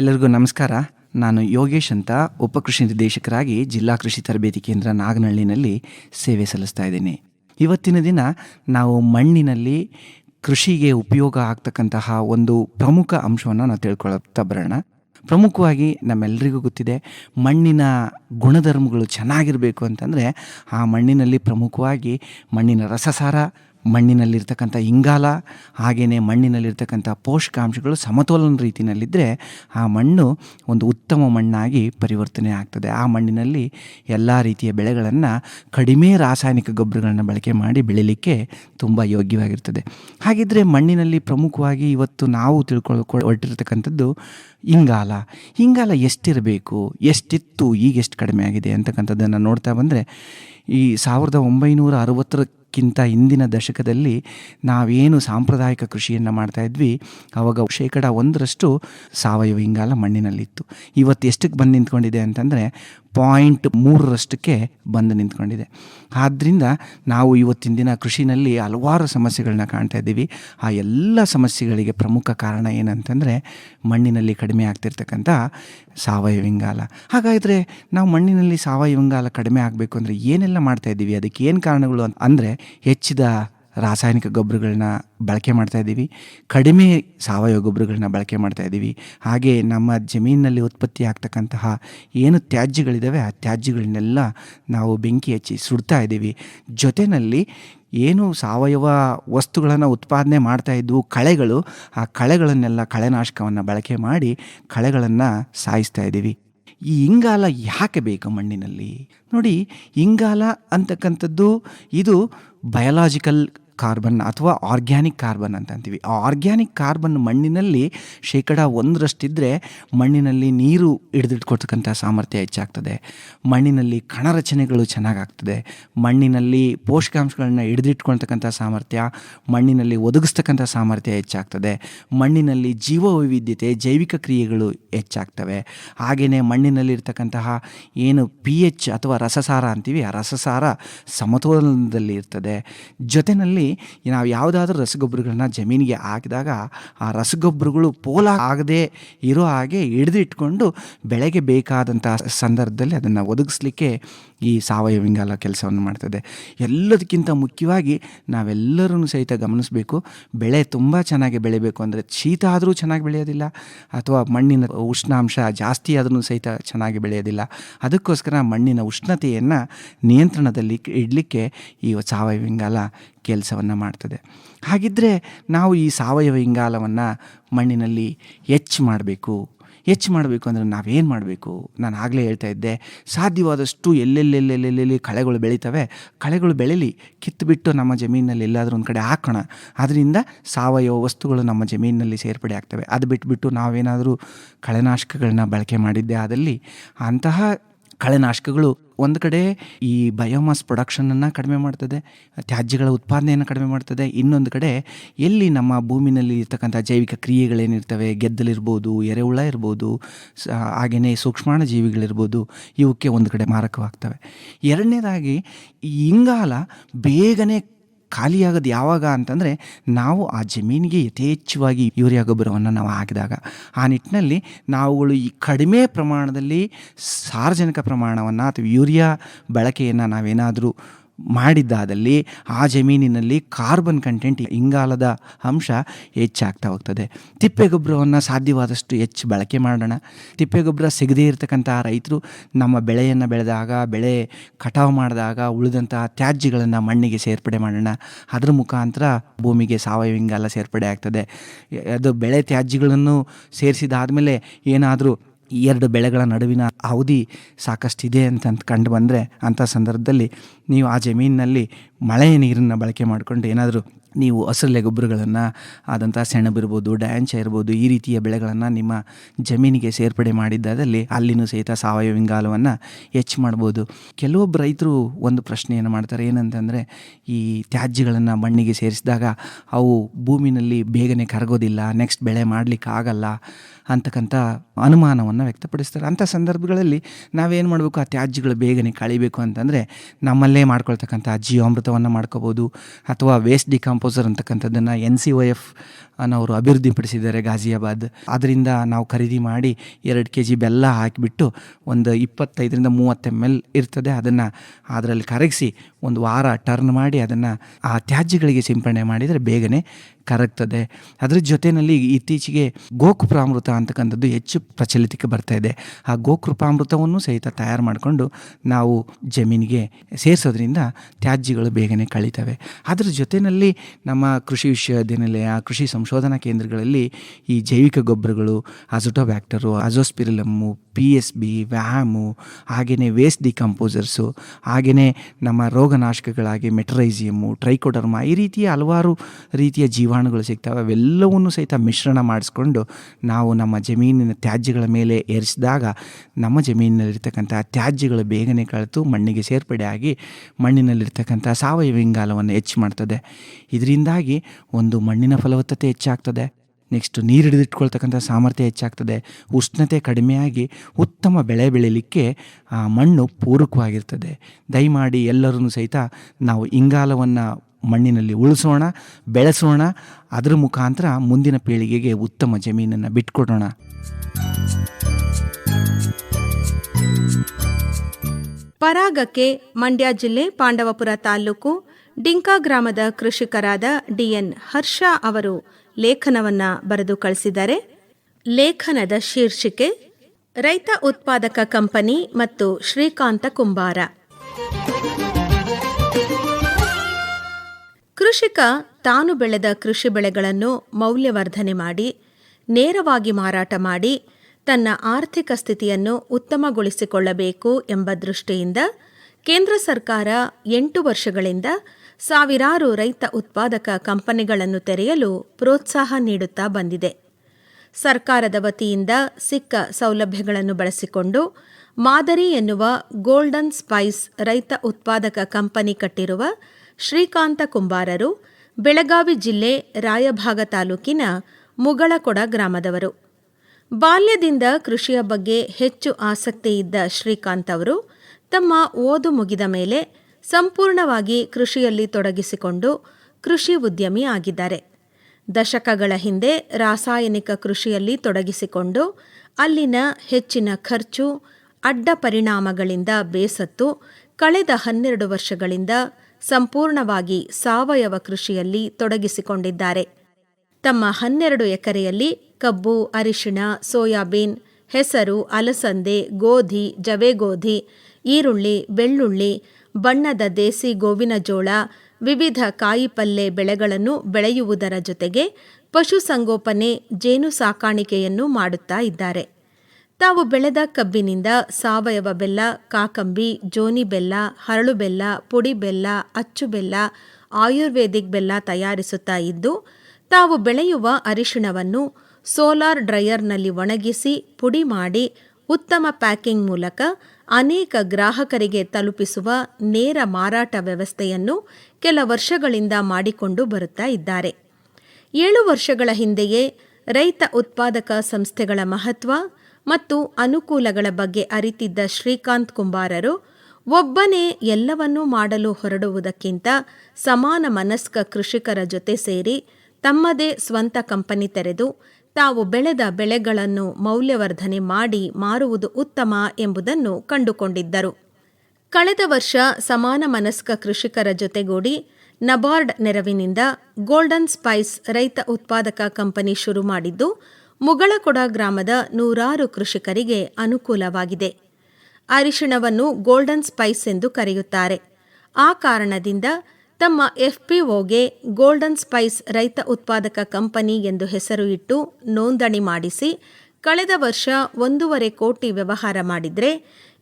ಎಲ್ಲರಿಗೂ ನಮಸ್ಕಾರ. ನಾನು ಯೋಗೇಶ್ ಅಂತ ಉಪಕೃಷಿ ನಿರ್ದೇಶಕರಾಗಿ ಜಿಲ್ಲಾ ಕೃಷಿ ತರಬೇತಿ ಕೇಂದ್ರ ನಾಗನಹಳ್ಳಿನಲ್ಲಿ ಸೇವೆ ಸಲ್ಲಿಸ್ತಾ ಇದ್ದೀನಿ. ಇವತ್ತಿನ ದಿನ ನಾವು ಮಣ್ಣಿನಲ್ಲಿ ಕೃಷಿಗೆ ಉಪಯೋಗ ಆಗ್ತಕ್ಕಂತಹ ಒಂದು ಪ್ರಮುಖ ಅಂಶವನ್ನು ನಾವು ತಿಳ್ಕೊಳ್ತಾ ಬರೋಣ. ಪ್ರಮುಖವಾಗಿ ನಮ್ಮೆಲ್ಲರಿಗೂ ಗೊತ್ತಿದೆ, ಮಣ್ಣಿನ ಗುಣಧರ್ಮಗಳು ಚೆನ್ನಾಗಿರಬೇಕು ಅಂತಂದರೆ ಆ ಮಣ್ಣಿನಲ್ಲಿ ಪ್ರಮುಖವಾಗಿ ಮಣ್ಣಿನ ರಸಸಾರ ಮಣ್ಣಿನಲ್ಲಿರ್ತಕ್ಕಂಥ ಇಂಗಾಲ ಹಾಗೆಯೇ ಮಣ್ಣಿನಲ್ಲಿರ್ತಕ್ಕಂಥ ಪೋಷಕಾಂಶಗಳು ಸಮತೋಲನ ರೀತಿಯಲ್ಲಿದ್ದರೆ ಆ ಮಣ್ಣು ಒಂದು ಉತ್ತಮ ಮಣ್ಣಾಗಿ ಪರಿವರ್ತನೆ ಆಗ್ತದೆ. ಆ ಮಣ್ಣಿನಲ್ಲಿ ಎಲ್ಲ ರೀತಿಯ ಬೆಳೆಗಳನ್ನು ಕಡಿಮೆ ರಾಸಾಯನಿಕ ಗೊಬ್ಬರಗಳನ್ನು ಬಳಕೆ ಮಾಡಿ ಬೆಳೀಲಿಕ್ಕೆ ತುಂಬ ಯೋಗ್ಯವಾಗಿರ್ತದೆ. ಹಾಗಿದ್ದರೆ ಮಣ್ಣಿನಲ್ಲಿ ಪ್ರಮುಖವಾಗಿ ಇವತ್ತು ನಾವು ತಿಳ್ಕೊಳ್ಳೋ ಹೊರಟಿರ್ತಕ್ಕಂಥದ್ದು ಇಂಗಾಲ. ಇಂಗಾಲ ಎಷ್ಟಿರಬೇಕು? ಎಷ್ಟಿತ್ತು? ಈಗ ಎಷ್ಟು ಕಡಿಮೆ ಆಗಿದೆ ಅಂತಕ್ಕಂಥದ್ದನ್ನು ನೋಡ್ತಾ ಬಂದರೆ ಈ ಸಾವಿರದ ಒಂಬೈನೂರ ಅರವತ್ತರಕ್ಕಿಂತ ಹಿಂದಿನ ದಶಕದಲ್ಲಿ ನಾವೇನು ಸಾಂಪ್ರದಾಯಿಕ ಕೃಷಿಯನ್ನು ಮಾಡ್ತಾ ಇದ್ವಿ ಆವಾಗ ಶೇಕಡ ಒಂದರಷ್ಟು ಸಾವಯವ ಇಂಗಾಲ ಮಣ್ಣಿನಲ್ಲಿತ್ತು. ಇವತ್ತು ಎಷ್ಟಕ್ಕೆ ಬಂದು ನಿಂತ್ಕೊಂಡಿದೆ ಅಂತಂದರೆ ಪಾಯಿಂಟ್ ಮೂರರಷ್ಟಕ್ಕೆ ಬಂದು ನಿಂತ್ಕೊಂಡಿದೆ. ಆದ್ದರಿಂದ ನಾವು ಇವತ್ತಿನ ದಿನ ಕೃಷಿನಲ್ಲಿ ಹಲವಾರು ಸಮಸ್ಯೆಗಳನ್ನ ಕಾಣ್ತಾ ಇದ್ದೀವಿ. ಆ ಎಲ್ಲ ಸಮಸ್ಯೆಗಳಿಗೆ ಪ್ರಮುಖ ಕಾರಣ ಏನಂತಂದರೆ ಮಣ್ಣಿನಲ್ಲಿ ಕಡಿಮೆ ಆಗ್ತಿರ್ತಕ್ಕಂಥ ಸಾವಯವ ಇಂಗಾಲ. ಹಾಗಾದರೆ ನಾವು ಮಣ್ಣಿನಲ್ಲಿ ಸಾವಯವ ಇಂಗಾಲ ಕಡಿಮೆ ಆಗಬೇಕು ಅಂದರೆ ಏನೆಲ್ಲ ಮಾಡ್ತಾ ಇದ್ದೀವಿ, ಅದಕ್ಕೆ ಏನು ಕಾರಣಗಳು ಅಂದರೆ ಹೆಚ್ಚಿದ ರಾಸಾಯನಿಕ ಗೊಬ್ಬರಗಳನ್ನ ಬಳಕೆ ಮಾಡ್ತಾ ಇದ್ದೀವಿ. ಕಡಿಮೆ ಸಾವಯವ ಗೊಬ್ಬರಗಳನ್ನ ಬಳಕೆ ಮಾಡ್ತಾ ಇದ್ದೀವಿ. ಹಾಗೆ ನಮ್ಮ ಜಮೀನಿನಲ್ಲಿ ಉತ್ಪತ್ತಿ ಆಗ್ತಕ್ಕಂತಹ ಏನು ತ್ಯಾಜ್ಯಗಳಿದ್ದಾವೆ ಆ ತ್ಯಾಜ್ಯಗಳನ್ನೆಲ್ಲ ನಾವು ಬೆಂಕಿ ಹಚ್ಚಿ ಸುಡ್ತಾ ಇದ್ದೀವಿ. ಜೊತೆಯಲ್ಲಿ ಏನು ಸಾವಯವ ವಸ್ತುಗಳನ್ನು ಉತ್ಪಾದನೆ ಮಾಡ್ತಾ ಇದ್ವು ಕಳೆಗಳು, ಆ ಕಳೆಗಳನ್ನೆಲ್ಲ ಕಳೆನಾಶಕವನ್ನು ಬಳಕೆ ಮಾಡಿ ಕಳೆಗಳನ್ನು ಸಾಯಿಸ್ತಾ ಇದ್ದೀವಿ. ಈ ಇಂಗಾಲ ಯಾಕೆ ಬೇಕು ಮಣ್ಣಿನಲ್ಲಿ. ನೋಡಿ ಇಂಗಾಲ ಅಂತಕ್ಕಂಥದ್ದು ಇದು ಬಯಲಾಜಿಕಲ್ ಕಾರ್ಬನ್ ಅಥವಾ ಆರ್ಗ್ಯಾನಿಕ್ ಕಾರ್ಬನ್ ಅಂತ ಅಂತೀವಿ. ಆ ಆರ್ಗ್ಯಾನಿಕ್ ಕಾರ್ಬನ್ ಮಣ್ಣಿನಲ್ಲಿ ಶೇಕಡ ಒಂದರಷ್ಟಿದ್ದರೆ ಮಣ್ಣಿನಲ್ಲಿ ನೀರು ಹಿಡಿದಿಟ್ಕೊಳ್ತಕ್ಕಂಥ ಸಾಮರ್ಥ್ಯ ಹೆಚ್ಚಾಗ್ತದೆ. ಮಣ್ಣಿನಲ್ಲಿ ಕಣರಚನೆಗಳು ಚೆನ್ನಾಗಾಗ್ತದೆ. ಮಣ್ಣಿನಲ್ಲಿ ಪೋಷಕಾಂಶಗಳನ್ನ ಹಿಡಿದಿಟ್ಕೊಳ್ತಕ್ಕಂಥ ಸಾಮರ್ಥ್ಯ, ಮಣ್ಣಿನಲ್ಲಿ ಒದಗಿಸ್ತಕ್ಕಂಥ ಸಾಮರ್ಥ್ಯ ಹೆಚ್ಚಾಗ್ತದೆ. ಮಣ್ಣಿನಲ್ಲಿ ಜೀವ ವೈವಿಧ್ಯತೆ ಜೈವಿಕ ಕ್ರಿಯೆಗಳು ಹೆಚ್ಚಾಗ್ತವೆ. ಹಾಗೆಯೇ ಮಣ್ಣಿನಲ್ಲಿರ್ತಕ್ಕಂತಹ ಏನು ಪಿ ಎಚ್ ಅಥವಾ ರಸಸಾರ ಅಂತೀವಿ, ಆ ರಸಸಾರ ಸಮತೋಲನದಲ್ಲಿ ಇರ್ತದೆ ಜೊತೆಯಲ್ಲಿ ನಾವು ಯಾವುದಾದ್ರೂ ರಸಗೊಬ್ಬರಗಳನ್ನ ಜಮೀನಿಗೆ ಹಾಕಿದಾಗ ಆ ರಸಗೊಬ್ಬರಗಳು ಪೋಲ ಆಗದೆ ಇರೋ ಹಾಗೆ ಹಿಡಿದಿಟ್ಕೊಂಡು ಬೆಳೆಗೆ ಬೇಕಾದಂಥ ಸಂದರ್ಭದಲ್ಲಿ ಅದನ್ನು ಒದಗಿಸ್ಲಿಕ್ಕೆ ಈ ಸಾವಯವ ಇಂಗಾಲ ಕೆಲಸವನ್ನು ಮಾಡ್ತದೆ. ಎಲ್ಲದಕ್ಕಿಂತ ಮುಖ್ಯವಾಗಿ ನಾವೆಲ್ಲರೂ ಸಹಿತ ಗಮನಿಸಬೇಕು. ಬೆಳೆ ತುಂಬ ಚೆನ್ನಾಗಿ ಬೆಳಿಬೇಕು ಅಂದರೆ ಶೀತ ಆದರೂ ಚೆನ್ನಾಗಿ ಬೆಳೆಯೋದಿಲ್ಲ ಅಥವಾ ಮಣ್ಣಿನ ಉಷ್ಣಾಂಶ ಜಾಸ್ತಿ ಆದರೂ ಸಹಿತ ಚೆನ್ನಾಗಿ ಬೆಳೆಯೋದಿಲ್ಲ. ಅದಕ್ಕೋಸ್ಕರ ಮಣ್ಣಿನ ಉಷ್ಣತೆಯನ್ನು ನಿಯಂತ್ರಣದಲ್ಲಿ ಇಡಲಿಕ್ಕೆ ಈ ಸಾವಯವ ಇಂಗಾಲ ಕೆಲಸವನ್ನು ಮಾಡ್ತದೆ. ಹಾಗಿದ್ದರೆ ನಾವು ಈ ಸಾವಯವ ಇಂಗಾಲವನ್ನು ಮಣ್ಣಿನಲ್ಲಿ ಹೆಚ್ಚು ಮಾಡಬೇಕು. ಹೆಚ್ಚು ಮಾಡಬೇಕು ಅಂದರೆ ನಾವೇನು ಮಾಡಬೇಕು? ನಾನು ಆಗಲೇ ಹೇಳ್ತಾ ಇದ್ದೆ, ಸಾಧ್ಯವಾದಷ್ಟು ಎಲ್ಲೆಲ್ಲೆಲ್ಲೆಲ್ಲೆಲ್ಲಿ ಕಳೆಗಳು ಬೆಳೀತವೆ. ಕಳೆಗಳು ಬೆಳೀಲಿ, ಕಿತ್ತುಬಿಟ್ಟು ನಮ್ಮ ಜಮೀನಿನಲ್ಲಿ ಎಲ್ಲಾದರೂ ಒಂದು ಕಡೆ ಹಾಕೋಣ. ಅದರಿಂದ ಸಾವಯವ ವಸ್ತುಗಳು ನಮ್ಮ ಜಮೀನಿನಲ್ಲಿ ಸೇರ್ಪಡೆ ಆಗ್ತವೆ. ಅದು ಬಿಟ್ಬಿಟ್ಟು ನಾವೇನಾದರೂ ಕಳೆನಾಶಕಗಳನ್ನ ಬಳಕೆ ಮಾಡಿದ್ದೆ ಆದಲ್ಲಿ ಅಂತಹ ಕಳೆನಾಶಕಗಳು ಒಂದು ಕಡೆ ಈ ಬಯೋಮಾಸ್ ಪ್ರೊಡಕ್ಷನನ್ನು ಕಡಿಮೆ ಮಾಡ್ತದೆ, ತ್ಯಾಜ್ಯಗಳ ಉತ್ಪಾದನೆಯನ್ನು ಕಡಿಮೆ ಮಾಡ್ತದೆ, ಇನ್ನೊಂದು ಕಡೆ ಎಲ್ಲಿ ನಮ್ಮ ಭೂಮಿನಲ್ಲಿ ಇರ್ತಕ್ಕಂಥ ಜೈವಿಕ ಕ್ರಿಯೆಗಳೇನಿರ್ತವೆ, ಗೆದ್ದಲಿರ್ಬೋದು ಎರೆಹುಳ ಇರ್ಬೋದು ಹಾಗೆಯೇ ಸೂಕ್ಷ್ಮಾಣ ಜೀವಿಗಳಿರ್ಬೋದು, ಇವಕ್ಕೆ ಒಂದು ಕಡೆ ಮಾರಕವಾಗ್ತವೆ. ಎರಡನೇದಾಗಿ ಇಂಗಾಲ ಬೇಗನೆ ಖಾಲಿಯಾಗೋದು ಯಾವಾಗ ಅಂತಂದರೆ ನಾವು ಆ ಜಮೀನಿಗೆ ಯಥೇಚ್ಛವಾಗಿ ಯೂರಿಯಾ ಗೊಬ್ಬರವನ್ನು ನಾವು ಹಾಕಿದಾಗ. ಆ ನಿಟ್ಟಿನಲ್ಲಿ ನಾವುಗಳು ಈ ಕಡಿಮೆ ಪ್ರಮಾಣದಲ್ಲಿ ಸಾರ್ವಜನಿಕ ಪ್ರಮಾಣವನ್ನು ಅಥವಾ ಯೂರಿಯಾ ಬಳಕೆಯನ್ನು ನಾವೇನಾದರೂ ಮಾಡಿದ್ದಾದಲ್ಲಿ ಆ ಜಮೀನಿನಲ್ಲಿ ಕಾರ್ಬನ್ ಕಂಟೆಂಟ್ ಇಂಗಾಲದ ಅಂಶ ಹೆಚ್ಚಾಗ್ತಾ ಹೋಗ್ತದೆ. ತಿಪ್ಪೆ ಗೊಬ್ಬರವನ್ನು ಸಾಧ್ಯವಾದಷ್ಟು ಹೆಚ್ಚು ಬಳಕೆ ಮಾಡೋಣ. ತಿಪ್ಪೆ ಗೊಬ್ಬರ ಸಿಗದೇ ಇರತಕ್ಕಂಥ ರೈತರು ನಮ್ಮ ಬೆಳೆಯನ್ನು ಬೆಳೆದಾಗ, ಬೆಳೆ ಕಟಾವು ಮಾಡಿದಾಗ ಉಳಿದಂತಹ ತ್ಯಾಜ್ಯಗಳನ್ನು ಮಣ್ಣಿಗೆ ಸೇರ್ಪಡೆ ಮಾಡೋಣ. ಅದರ ಮುಖಾಂತರ ಭೂಮಿಗೆ ಸಾವಯವ ಇಂಗಾಲ ಸೇರ್ಪಡೆ ಆಗ್ತದೆ. ಅದು ಬೆಳೆ ತ್ಯಾಜ್ಯಗಳನ್ನು ಸೇರಿಸಿದಾದಮೇಲೆ ಏನಾದರೂ ಈ ಎರಡು ಬೆಳೆಗಳ ನಡುವಿನ ಅವಧಿ ಸಾಕಷ್ಟಿದೆ ಅಂತ ಕಂಡು ಬಂದರೆ ಅಂಥ ಸಂದರ್ಭದಲ್ಲಿ ನೀವು ಆ ಜಮೀನಿನಲ್ಲಿ ಮಳೆಯ ನೀರನ್ನು ಬಳಕೆ ಮಾಡಿಕೊಂಡು ಏನಾದರೂ ನೀವು ಹಸರಲೆ ಗೊಬ್ಬರಗಳನ್ನು ಆದಂಥ ಸೆಣಬಿರ್ಬೋದು ಡ್ಯಾಂಚ ಇರ್ಬೋದು, ಈ ರೀತಿಯ ಬೆಳೆಗಳನ್ನು ನಿಮ್ಮ ಜಮೀನಿಗೆ ಸೇರ್ಪಡೆ ಮಾಡಿದ್ದಾದಲ್ಲಿ ಅಲ್ಲಿನೂ ಸಹಿತ ಸಾವಯವ ಇಂಗಾಲವನ್ನು ಹೆಚ್ಚು ಮಾಡ್ಬೋದು. ಕೆಲವೊಬ್ಬ ರೈತರು ಒಂದು ಪ್ರಶ್ನೆಯನ್ನು ಮಾಡ್ತಾರೆ, ಏನಂತಂದರೆ ಈ ತ್ಯಾಜ್ಯಗಳನ್ನು ಮಣ್ಣಿಗೆ ಸೇರಿಸಿದಾಗ ಅವು ಭೂಮಿನಲ್ಲಿ ಬೇಗನೆ ಕರಗೋದಿಲ್ಲ ನೆಕ್ಸ್ಟ್ ಬೆಳೆ ಮಾಡಲಿಕ್ಕೆ ಆಗಲ್ಲ ಅಂತಕ್ಕಂಥ ಅನುಮಾನವನ್ನು ವ್ಯಕ್ತಪಡಿಸ್ತಾರೆ. ಅಂಥ ಸಂದರ್ಭಗಳಲ್ಲಿ ನಾವೇನು ಮಾಡಬೇಕು? ಆ ತ್ಯಾಜ್ಯಗಳು ಬೇಗನೆ ಕಳಿಬೇಕು ಅಂತಂದರೆ ನಮ್ಮಲ್ಲೇ ಮಾಡ್ಕೊಳ್ತಕ್ಕಂಥ ಜೀವಾಮೃತವನ್ನು ಮಾಡ್ಕೋಬೋದು, ಅಥವಾ ವೇಸ್ಟ್ ಡಿಕಂಪ್ ಕಾಂಪೋಸರ್ ಅಂತಕ್ಕಂಥದ್ದನ್ನು ಎನ್ ಸಿ ಒ ಎಫ್ ಅನ್ನೋರು ಅಭಿವೃದ್ಧಿಪಡಿಸಿದ್ದಾರೆ ಗಾಜಿಯಾಬಾದ್ ಅದರಿಂದ ನಾವು ಖರೀದಿ ಮಾಡಿ ಎರಡು ಕೆ ಜಿ ಬೆಲ್ಲ ಹಾಕಿಬಿಟ್ಟು ಒಂದು ಇಪ್ಪತ್ತೈದರಿಂದ ಮೂವತ್ತು ಎಂ ಎಲ್ ಇರ್ತದೆ. ಅದನ್ನು ಅದರಲ್ಲಿ ಕರಗಿಸಿ ಒಂದು ವಾರ ಟರ್ನ್ ಮಾಡಿ ಅದನ್ನು ಆ ತ್ಯಾಜ್ಯಗಳಿಗೆ ಸಿಂಪಡಣೆ ಮಾಡಿದರೆ ಬೇಗನೆ ಕರಗ್ತದೆ. ಅದ್ರ ಜೊತೆಯಲ್ಲಿ ಇತ್ತೀಚೆಗೆ ಗೋಕೃಪಾಮೃತ ಅಂತಕ್ಕಂಥದ್ದು ಹೆಚ್ಚು ಪ್ರಚಲಿತಕ್ಕೆ ಬರ್ತಾ ಇದೆ. ಆ ಗೋಕೃಪಾಮೃತವನ್ನು ಸಹಿತ ತಯಾರು ಮಾಡಿಕೊಂಡು ನಾವು ಜಮೀನಿಗೆ ಸೇರಿಸೋದ್ರಿಂದ ತ್ಯಾಜ್ಯಗಳು ಬೇಗನೆ ಕಳೀತವೆ. ಅದರ ಜೊತೆಯಲ್ಲಿ ನಮ್ಮ ಕೃಷಿ ವಿಶ್ವವಿದ್ಯಾನಿಲಯ, ಕೃಷಿ ಸಂಶೋಧನಾ ಕೇಂದ್ರಗಳಲ್ಲಿ ಈ ಜೈವಿಕ ಗೊಬ್ಬರಗಳು azotobacter azospirillum P S B VAM ಹಾಗೆಯೇ ವೇಸ್ಟ್ ಡಿಕಂಪೋಸರ್ಸು ಹಾಗೆಯೇ ನಮ್ಮ ರೋಗನಾಶಕಗಳಾಗಿ ಮೆಟ್ರೈಸಿಯಮ್ಮು ಟ್ರೈಕೋಡರ್ಮ, ಈ ರೀತಿಯ ಹಲವಾರು ರೀತಿಯ ಜೀವಾಣುಗಳು ಸಿಗ್ತವೆ. ಅವೆಲ್ಲವನ್ನು ಸಹಿತ ಮಿಶ್ರಣ ಮಾಡಿಸ್ಕೊಂಡು ನಾವು ನಮ್ಮ ಜಮೀನಿನ ತ್ಯಾಜ್ಯಗಳ ಮೇಲೆ ಏರಿಸಿದಾಗ ನಮ್ಮ ಜಮೀನಿನಲ್ಲಿರ್ತಕ್ಕಂಥ ತ್ಯಾಜ್ಯಗಳು ಬೇಗನೆ ಕಳೆತು ಮಣ್ಣಿಗೆ ಸೇರ್ಪಡೆ ಆಗಿ ಮಣ್ಣಿನಲ್ಲಿರ್ತಕ್ಕಂಥ ಸಾವಯವ ಇಂಗಾಲವನ್ನು ಹೆಚ್ಚು ಮಾಡ್ತದೆ. ಇದರಿಂದಾಗಿ ಒಂದು ಮಣ್ಣಿನ ಫಲವತ್ತತೆ ಹೆಚ್ಚಾಗ್ತದೆ. ನೆಕ್ಸ್ಟ್ ನೀರು ಹಿಡಿದಿಟ್ಕೊಳ್ತಕ್ಕಂಥ ಸಾಮರ್ಥ್ಯ ಹೆಚ್ಚಾಗ್ತದೆ. ಉಷ್ಣತೆ ಕಡಿಮೆಯಾಗಿ ಉತ್ತಮ ಬೆಳೆ ಬೆಳೀಲಿಕ್ಕೆ ಆ ಮಣ್ಣು ಪೂರಕವಾಗಿರ್ತದೆ. ದಯಮಾಡಿ ಎಲ್ಲರೂ ಸಹಿತ ನಾವು ಇಂಗಾಲವನ್ನು ಮಣ್ಣಿನಲ್ಲಿ ಉಳಿಸೋಣ, ಬೆಳೆಸೋಣ. ಅದರ ಮುಖಾಂತರ ಮುಂದಿನ ಪೀಳಿಗೆಗೆ ಉತ್ತಮ ಜಮೀನನ್ನು ಬಿಟ್ಕೊಡೋಣ. ಪರಾಗಕ್ಕೆ ಮಂಡ್ಯ ಜಿಲ್ಲೆ ಪಾಂಡವಪುರ ತಾಲೂಕು ಡಿಂಕಾ ಗ್ರಾಮದ ಕೃಷಿಕರಾದ ಡಿಎನ್ ಹರ್ಷ ಅವರು ಲೇಖನವನ್ನ ಬರೆದು ಕಳಿಸಿದ್ದಾರೆ. ಲೇಖನದ ಶೀರ್ಷಿಕೆ, ರೈತ ಉತ್ಪಾದಕ ಕಂಪನಿ ಮತ್ತು ಶ್ರೀಕಾಂತ ಕುಂಬಾರ. ಕೃಷಿಕ ತಾನು ಬೆಳೆದ ಕೃಷಿ ಬೆಳೆಗಳನ್ನು ಮೌಲ್ಯವರ್ಧನೆ ಮಾಡಿ, ನೇರವಾಗಿ ಮಾರಾಟ ಮಾಡಿ, ತನ್ನ ಆರ್ಥಿಕ ಸ್ಥಿತಿಯನ್ನು ಉತ್ತಮಗೊಳಿಸಿಕೊಳ್ಳಬೇಕು ಎಂಬ ದೃಷ್ಟಿಯಿಂದ ಕೇಂದ್ರ ಸರ್ಕಾರ ಎಂಟು ವರ್ಷಗಳಿಂದ ಸಾವಿರಾರು ರೈತ ಉತ್ಪಾದಕ ಕಂಪನಿಗಳನ್ನು ತೆರೆಯಲು ಪ್ರೋತ್ಸಾಹ ನೀಡುತ್ತಾ ಬಂದಿದೆ. ಸರ್ಕಾರದ ವತಿಯಿಂದ ಸಿಕ್ಕ ಸೌಲಭ್ಯಗಳನ್ನು ಬಳಸಿಕೊಂಡು ಮಾದರಿ ಎನ್ನುವ ಗೋಲ್ಡನ್ ಸ್ಪೈಸ್ ರೈತ ಉತ್ಪಾದಕ ಕಂಪನಿ ಕಟ್ಟಿರುವ ಶ್ರೀಕಾಂತ ಕುಂಬಾರರು ಬೆಳಗಾವಿ ಜಿಲ್ಲೆ ರಾಯಭಾಗ ತಾಲೂಕಿನ ಮುಗಳಕೊಡ ಗ್ರಾಮದವರು. ಬಾಲ್ಯದಿಂದ ಕೃಷಿಯ ಬಗ್ಗೆ ಹೆಚ್ಚು ಆಸಕ್ತಿ ಇದ್ದ ಶ್ರೀಕಾಂತ್ ಅವರು ತಮ್ಮ ಓದು ಮುಗಿದ ಮೇಲೆ ಸಂಪೂರ್ಣವಾಗಿ ಕೃಷಿಯಲ್ಲಿ ತೊಡಗಿಸಿಕೊಂಡು ಕೃಷಿ ಉದ್ಯಮಿ ಆಗಿದ್ದಾರೆ. ದಶಕಗಳ ಹಿಂದೆ ರಾಸಾಯನಿಕ ಕೃಷಿಯಲ್ಲಿ ತೊಡಗಿಸಿಕೊಂಡು ಅಲ್ಲಿನ ಹೆಚ್ಚಿನ ಖರ್ಚು, ಅಡ್ಡ ಪರಿಣಾಮಗಳಿಂದ ಬೇಸತ್ತು, ಕಳೆದ ಹನ್ನೆರಡು ವರ್ಷಗಳಿಂದ ಸಂಪೂರ್ಣವಾಗಿ ಸಾವಯವ ಕೃಷಿಯಲ್ಲಿ ತೊಡಗಿಸಿಕೊಂಡಿದ್ದಾರೆ. ತಮ್ಮ ಹನ್ನೆರಡು ಎಕರೆಯಲ್ಲಿ ಕಬ್ಬು, ಅರಿಶಿಣ, ಸೋಯಾಬೀನ್, ಹೆಸರು, ಅಲಸಂದೆ, ಗೋಧಿ, ಜವೆಗೋಧಿ, ಈರುಳ್ಳಿ, ಬೆಳ್ಳುಳ್ಳಿ ಬಣ್ಣದ ದೇಸಿ ಗೋವಿನ ಜೋಳ, ವಿವಿಧ ಕಾಯಿಪಲ್ಲೆ ಬೆಳೆಗಳನ್ನು ಬೆಳೆಯುವುದರ ಜೊತೆಗೆ ಪಶುಸಂಗೋಪನೆ ಜೇನು ಸಾಕಾಣಿಕೆಯನ್ನು ಮಾಡುತ್ತಾ ಇದ್ದಾರೆ. ತಾವು ಬೆಳೆದ ಕಬ್ಬಿನಿಂದ ಸಾವಯವ ಬೆಲ್ಲ, ಕಾಕಂಬಿ, ಜೋನಿ ಬೆಲ್ಲ, ಹರಳು ಬೆಲ್ಲ, ಪುಡಿ ಬೆಲ್ಲ, ಅಚ್ಚು ಬೆಲ್ಲ, ಆಯುರ್ವೇದಿಕ್ ಬೆಲ್ಲ ತಯಾರಿಸುತ್ತಾ ಇದ್ದು, ತಾವು ಬೆಳೆಯುವ ಅರಿಶಿಣವನ್ನು ಸೋಲಾರ್ ಡ್ರೈಯರ್ನಲ್ಲಿ ಒಣಗಿಸಿ ಪುಡಿ ಮಾಡಿ ಉತ್ತಮ ಪ್ಯಾಕಿಂಗ್ ಮೂಲಕ ಅನೇಕ ಗ್ರಾಹಕರಿಗೆ ತಲುಪಿಸುವ ನೇರ ಮಾರಾಟ ವ್ಯವಸ್ಥೆಯನ್ನು ಕೆಲ ವರ್ಷಗಳಿಂದ ಮಾಡಿಕೊಂಡು ಬರುತ್ತಾ ಇದ್ದಾರೆ. ಏಳು ವರ್ಷಗಳ ಹಿಂದೆಯೇ ರೈತ ಉತ್ಪಾದಕ ಸಂಸ್ಥೆಗಳ ಮಹತ್ವ ಮತ್ತು ಅನುಕೂಲಗಳ ಬಗ್ಗೆ ಅರಿತಿದ್ದ ಶ್ರೀಕಾಂತ್ ಕುಂಬಾರರು, ಒಬ್ಬನೇ ಎಲ್ಲವನ್ನೂ ಮಾಡಲು ಹೊರಡುವುದಕ್ಕಿಂತ ಸಮಾನ ಮನಸ್ಕ ಕೃಷಿಕರ ಜೊತೆ ಸೇರಿ ತಮ್ಮದೇ ಸ್ವಂತ ಕಂಪನಿ ತೆರೆದು ತಾವು ಬೆಳೆದ ಬೆಳೆಗಳನ್ನು ಮೌಲ್ಯವರ್ಧನೆ ಮಾಡಿ ಮಾರುವುದು ಉತ್ತಮ ಎಂಬುದನ್ನು ಕಂಡುಕೊಂಡಿದ್ದರು. ಕಳೆದ ವರ್ಷ ಸಮಾನ ಮನಸ್ಕ ಕೃಷಿಕರ ಜೊತೆಗೂಡಿ ನಬಾರ್ಡ್ ನೆರವಿನಿಂದ ಗೋಲ್ಡನ್ ಸ್ಪೈಸ್ ರೈತ ಉತ್ಪಾದಕ ಕಂಪನಿ ಶುರು ಮಾಡಿದ್ದು, ಮುಗಳಕೊಡ ಗ್ರಾಮದ ನೂರಾರು ಕೃಷಿಕರಿಗೆ ಅನುಕೂಲವಾಗಿದೆ. ಅರಿಶಿಣವನ್ನು ಗೋಲ್ಡನ್ ಸ್ಪೈಸ್ ಎಂದು ಕರೆಯುತ್ತಾರೆ. ಆ ಕಾರಣದಿಂದ ತಮ್ಮ ಎಫ್ಪಿಒಗೆ ಗೋಲ್ಡನ್ ಸ್ಪೈಸ್ ರೈತ ಉತ್ಪಾದಕ ಕಂಪನಿ ಎಂದು ಹೆಸರು ಇಟ್ಟು ನೋಂದಣಿ ಮಾಡಿಸಿ, ಕಳೆದ ವರ್ಷ ಒಂದೂವರೆ ಕೋಟಿ ವ್ಯವಹಾರ ಮಾಡಿದರೆ,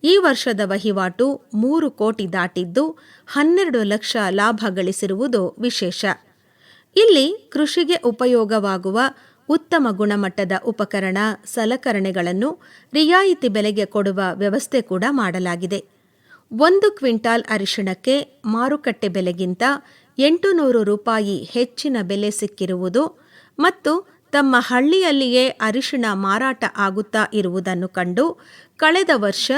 ಈ ವರ್ಷದ ವಹಿವಾಟು ಮೂರು ಕೋಟಿ ದಾಟಿದ್ದು ಹನ್ನೆರಡು ಲಕ್ಷ ಲಾಭ ಗಳಿಸಿರುವುದು ವಿಶೇಷ. ಇಲ್ಲಿ ಕೃಷಿಗೆ ಉಪಯೋಗವಾಗುವ ಉತ್ತಮ ಗುಣಮಟ್ಟದ ಉಪಕರಣ, ಸಲಕರಣೆಗಳನ್ನು ರಿಯಾಯಿತಿ ಬೆಲೆಗೆ ಕೊಡುವ ವ್ಯವಸ್ಥೆ ಕೂಡ ಮಾಡಲಾಗಿದೆ. ಒಂದು ಕ್ವಿಂಟಾಲ್ ಅರಿಶಿಣಕ್ಕೆ ಮಾರುಕಟ್ಟೆ ಬೆಲೆಗಿಂತ ಎಂಟು ನೂರು ರೂಪಾಯಿ ಹೆಚ್ಚಿನ ಬೆಲೆ ಸಿಕ್ಕಿರುವುದು ಮತ್ತು ತಮ್ಮ ಹಳ್ಳಿಯಲ್ಲಿಯೇ ಅರಿಶಿಣ ಮಾರಾಟ ಆಗುತ್ತಾ ಇರುವುದನ್ನು ಕಂಡು ಕಳೆದ ವರ್ಷ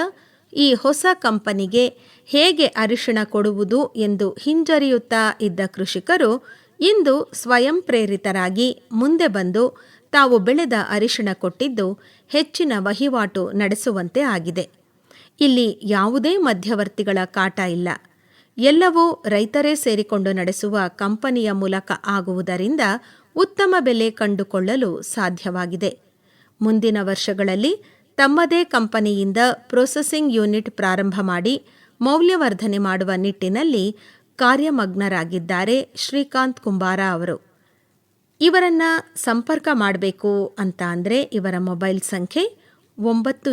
ಈ ಹೊಸ ಕಂಪನಿಗೆ ಹೇಗೆ ಅರಿಶಿಣ ಕೊಡುವುದು ಎಂದು ಹಿಂಜರಿಯುತ್ತಾ ಇದ್ದ ಕೃಷಿಕರು ಇಂದು ಸ್ವಯಂ ಪ್ರೇರಿತರಾಗಿ ಮುಂದೆ ಬಂದು ತಾವು ಬೆಳೆದ ಅರಿಶಿಣ ಕೊಟ್ಟಿದ್ದು ಹೆಚ್ಚಿನ ವಹಿವಾಟು ನಡೆಸುವಂತೆ ಆಗಿದೆ. ಇಲ್ಲಿ ಯಾವುದೇ ಮಧ್ಯವರ್ತಿಗಳ ಕಾಟ ಇಲ್ಲ. ಎಲ್ಲವೂ ರೈತರೇ ಸೇರಿಕೊಂಡು ನಡೆಸುವ ಕಂಪನಿಯ ಮೂಲಕ ಆಗುವುದರಿಂದ ಉತ್ತಮ ಬೆಲೆ ಕಂಡುಕೊಳ್ಳಲು ಸಾಧ್ಯವಾಗಿದೆ. ಮುಂದಿನ ವರ್ಷಗಳಲ್ಲಿ ತಮ್ಮದೇ ಕಂಪನಿಯಿಂದ ಪ್ರೊಸೆಸಿಂಗ್ ಯೂನಿಟ್ ಪ್ರಾರಂಭ ಮಾಡಿ ಮೌಲ್ಯವರ್ಧನೆ ಮಾಡುವ ನಿಟ್ಟಿನಲ್ಲಿ ಕಾರ್ಯಮಗ್ನರಾಗಿದ್ದಾರೆ ಶ್ರೀಕಾಂತ್ ಕುಂಬಾರ ಅವರು. ಇವರನ್ನ ಸಂಪರ್ಕ ಮಾಡಬೇಕು ಅಂತ ಅಂದರೆ ಇವರ ಮೊಬೈಲ್ ಸಂಖ್ಯೆ ಒಂಬತ್ತು